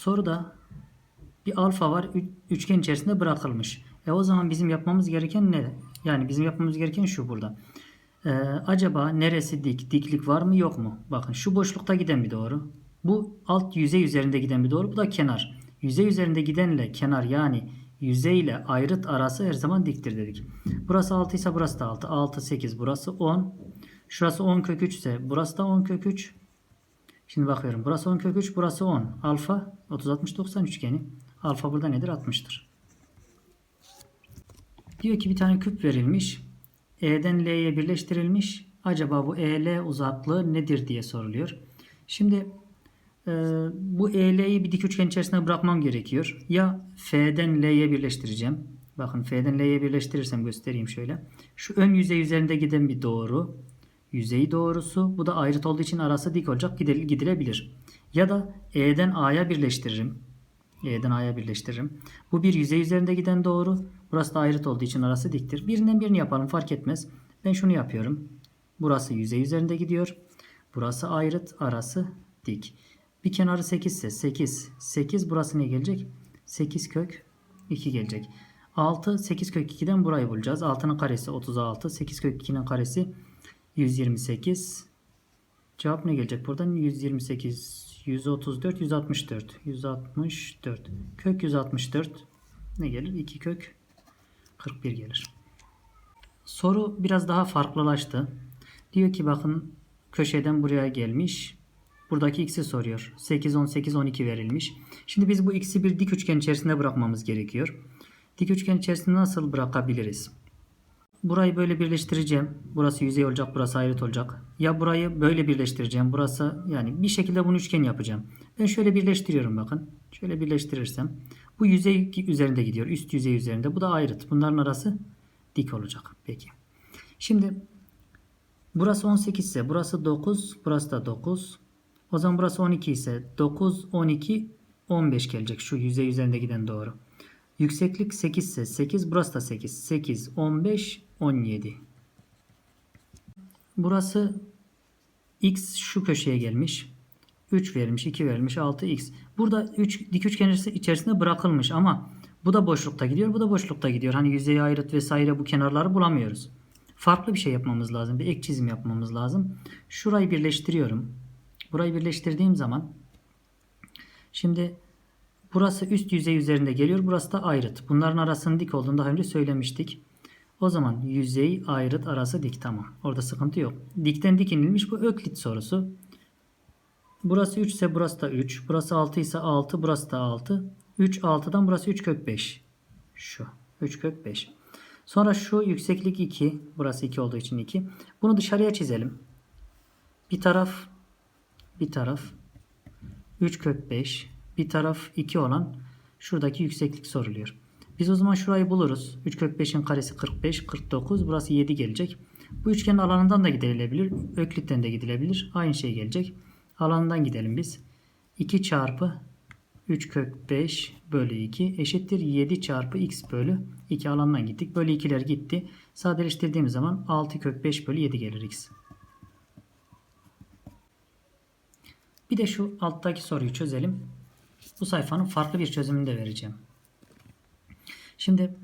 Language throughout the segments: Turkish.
Soruda bir alfa var üçgen içerisinde bırakılmış. E o zaman bizim yapmamız gereken ne? Yani bizim yapmamız gereken şu burada. Ee, acaba neresi dik? Diklik var mı yok mu? Bakın şu boşlukta giden bir doğru. Bu alt yüzey üzerinde giden bir doğru. Bu da kenar. Yüzey üzerinde gidenle kenar yani yüzey ile ayrıt arası her zaman diktir dedik. Burası 6 ise burası da 6. 6, 8 burası 10. Şurası 10 kök 3 ise burası da 10 kök 3. Şimdi bakıyorum. Burası 10 kök 3, burası 10. Alfa 30 60 90 üçgeni. Alfa burada nedir? 60'tır. Diyor ki bir tane küp verilmiş. E'den L'ye birleştirilmiş. Acaba bu EL uzaklığı nedir diye soruluyor. Şimdi e, bu EL'yi bir dik üçgen içerisine bırakmam gerekiyor. Ya F'den L'ye birleştireceğim. Bakın F'den L'ye birleştirirsem göstereyim şöyle. Şu ön yüzey üzerinde giden bir doğru. Yüzey doğrusu. Bu da ayrıt olduğu için arası dik olacak. Gidil- Gidilebilir. Ya da E'den A'ya birleştiririm. E'den A'ya birleştiririm. Bu bir yüzey üzerinde giden doğru. Burası da ayrıt olduğu için arası diktir. Birinden birini yapalım fark etmez. Ben şunu yapıyorum. Burası yüzey üzerinde gidiyor. Burası ayrıt, arası dik. Bir kenarı 8 ise 8. 8 burası ne gelecek? 8 kök 2 gelecek. 6 8 kök 2'den burayı bulacağız. 6'nın karesi 36. 8 kök 2'nin karesi 128. Cevap ne gelecek buradan? 128, 134, 164. 164. Kök 164 ne gelir? 2 kök 41 gelir. Soru biraz daha farklılaştı. Diyor ki bakın köşeden buraya gelmiş. Buradaki x'i soruyor. 8, 18, 12 verilmiş. Şimdi biz bu x'i bir dik üçgen içerisinde bırakmamız gerekiyor. Dik üçgen içerisinde nasıl bırakabiliriz? Burayı böyle birleştireceğim. Burası yüzey olacak, burası ayrıt olacak. Ya burayı böyle birleştireceğim. Burası yani bir şekilde bunu üçgen yapacağım. Ben şöyle birleştiriyorum bakın. Şöyle birleştirirsem bu yüzey üzerinde gidiyor. Üst yüzey üzerinde. Bu da ayrıt. Bunların arası dik olacak. Peki. Şimdi burası 18 ise burası 9, burası da 9. O zaman burası 12 ise 9, 12, 15 gelecek şu yüzey üzerinde giden doğru. Yükseklik 8 ise 8, burası da 8. 8, 15, 17. Burası x şu köşeye gelmiş. 3 verilmiş, 2 verilmiş, 6x. Burada 3 dik üçgen içerisinde bırakılmış ama bu da boşlukta gidiyor, bu da boşlukta gidiyor. Hani yüzey ayrıt vesaire bu kenarları bulamıyoruz. Farklı bir şey yapmamız lazım. Bir ek çizim yapmamız lazım. Şurayı birleştiriyorum. Burayı birleştirdiğim zaman şimdi burası üst yüzey üzerinde geliyor. Burası da ayrıt. Bunların arasının dik olduğunu daha önce söylemiştik. O zaman yüzey ayrıt arası dik tamam. Orada sıkıntı yok. Dikten dik inilmiş bu öklit sorusu. Burası 3 ise burası da 3. Burası 6 ise 6. Burası da 6. 3 6'dan burası 3 kök 5. Şu. 3 kök 5. Sonra şu yükseklik 2. Burası 2 olduğu için 2. Bunu dışarıya çizelim. Bir taraf bir taraf 3 kök 5. Bir taraf 2 olan şuradaki yükseklik soruluyor. Biz o zaman şurayı buluruz. 3 kök 5'in karesi 45, 49. Burası 7 gelecek. Bu üçgenin alanından da gidilebilir. Öklitten de gidilebilir. Aynı şey gelecek. Alanından gidelim biz. 2 çarpı 3 kök 5 bölü 2 eşittir 7 çarpı x bölü 2 alandan gittik. Bölü 2'ler gitti. Sadeleştirdiğimiz zaman 6 kök 5 bölü 7 gelir x. Bir de şu alttaki soruyu çözelim. Bu sayfanın farklı bir çözümünü de vereceğim. Şimdi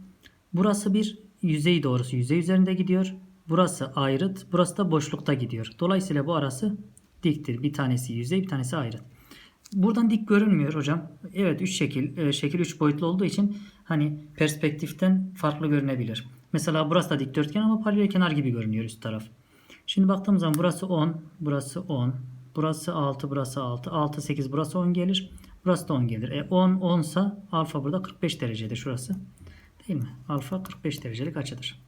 burası bir yüzey doğrusu yüzey üzerinde gidiyor. Burası ayrıt. Burası da boşlukta gidiyor. Dolayısıyla bu arası diktir. Bir tanesi yüzey bir tanesi ayrıt. Buradan dik görünmüyor hocam. Evet 3 şekil. e, şekil 3 boyutlu olduğu için hani perspektiften farklı görünebilir. Mesela burası da dikdörtgen ama paralel kenar gibi görünüyor üst taraf. Şimdi baktığımız zaman burası 10, burası 10, burası 6, burası 6, 6, 8, burası 10 gelir. Burası da 10 gelir. E 10, 10 sa alfa burada 45 derecedir şurası. Değil mi? Alfa 45 derecelik açıdır.